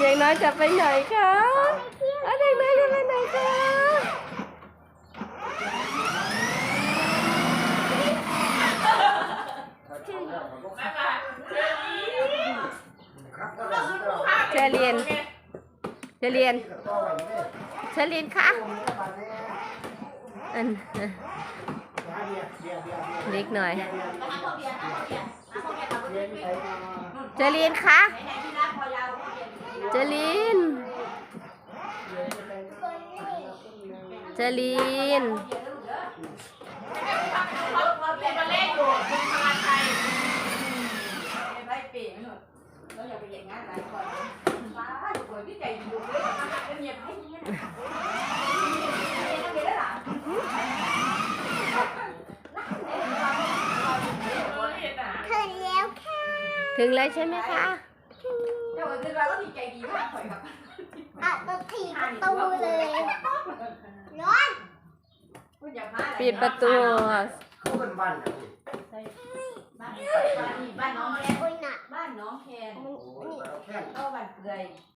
เด็กน้อยจะไปไหนคะอะเด็กน้อยจะไปไหนคะเชอเรียนเชอเรียนเชอเรียนคะอันเล็กหน่อยเจลีนคะ เจลีนเจลีนมาเล่นอยู่คุณพาไทยไปเปลี่ยนหน่อยเราอย่าไปอย่างนั้นหลายคนป้าอยู่คนที่ใจอยู่เลยมันเงียบให้เงียบไม่ได้หรอถึงแล้วค่ะถึงแล้วใช่ไหมคะ เดี๋ยวจะเราก็ดีใจดีมากเลยครับอะตัวถีบประตูเลยร้อนคุณอย่ามาปิดประตูเขาเป็นบ้านไหนบ้านบ้านน้องแคนโอ้ยหนักบ้านน้องแคนมันโอ้ยนี่แค่เข้าบ้านเปื่อย